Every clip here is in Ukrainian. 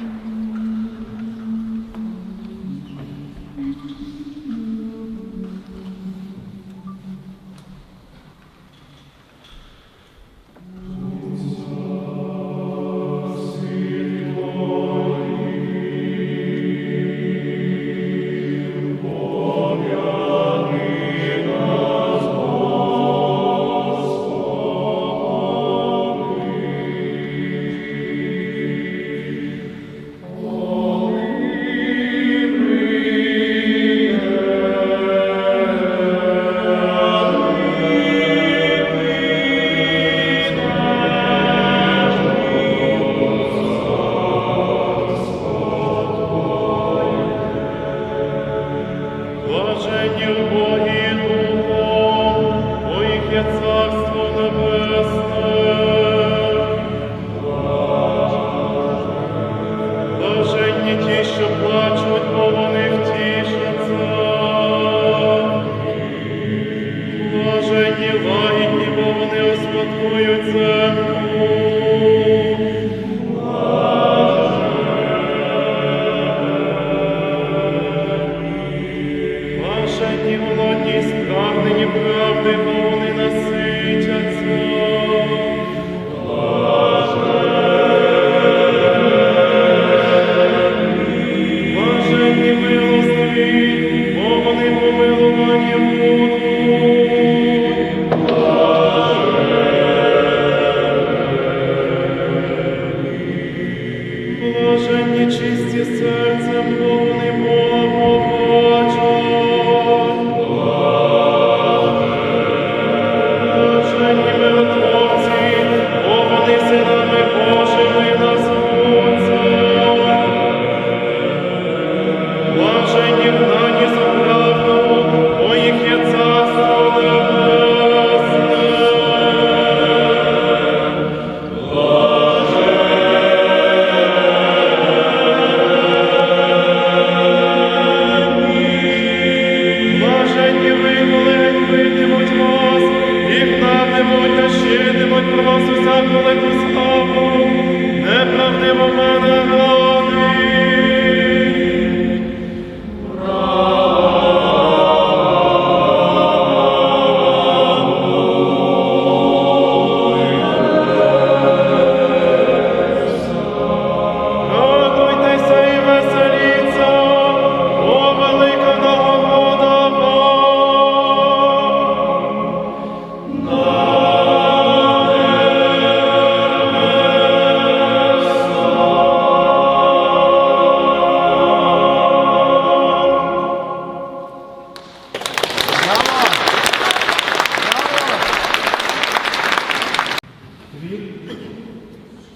Mm-hmm. Вони Блаженні чисті серцем,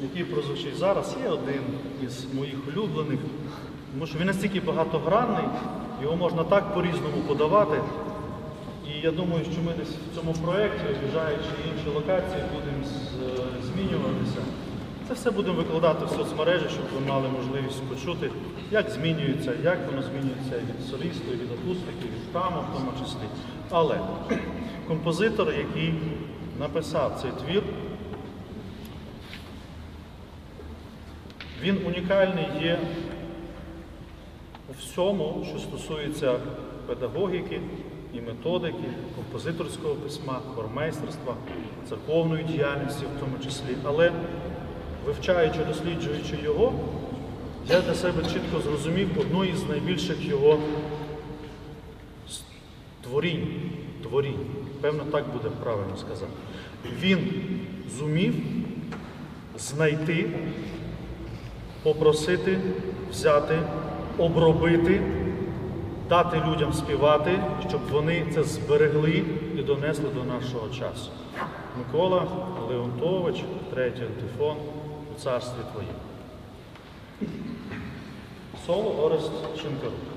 який прозвучить зараз, є один із моїх улюблених, тому що він настільки багатогранний, його можна так по-різному подавати. І я думаю, що ми десь в цьому проєкті, об'їжджаючи інші локації, будемо е, змінюватися. Це все будемо викладати в соцмережі, щоб ви мали можливість почути, як змінюється, як воно змінюється від солісту, від акустики, від храму в тому числі. Але композитор, який написав цей твір, Він унікальний є у всьому, що стосується педагогіки і методики, композиторського письма, хормейстерства, церковної діяльності в тому числі. Але вивчаючи, досліджуючи його, я для себе чітко зрозумів одну із найбільших його творінь, творінь. Певно, так буде правильно сказати. Він зумів знайти попросити, взяти, обробити, дати людям співати, щоб вони це зберегли і донесли до нашого часу. Микола Леонтович, третій антифон у царстві Твоєму. Соло Орест Шинкарук.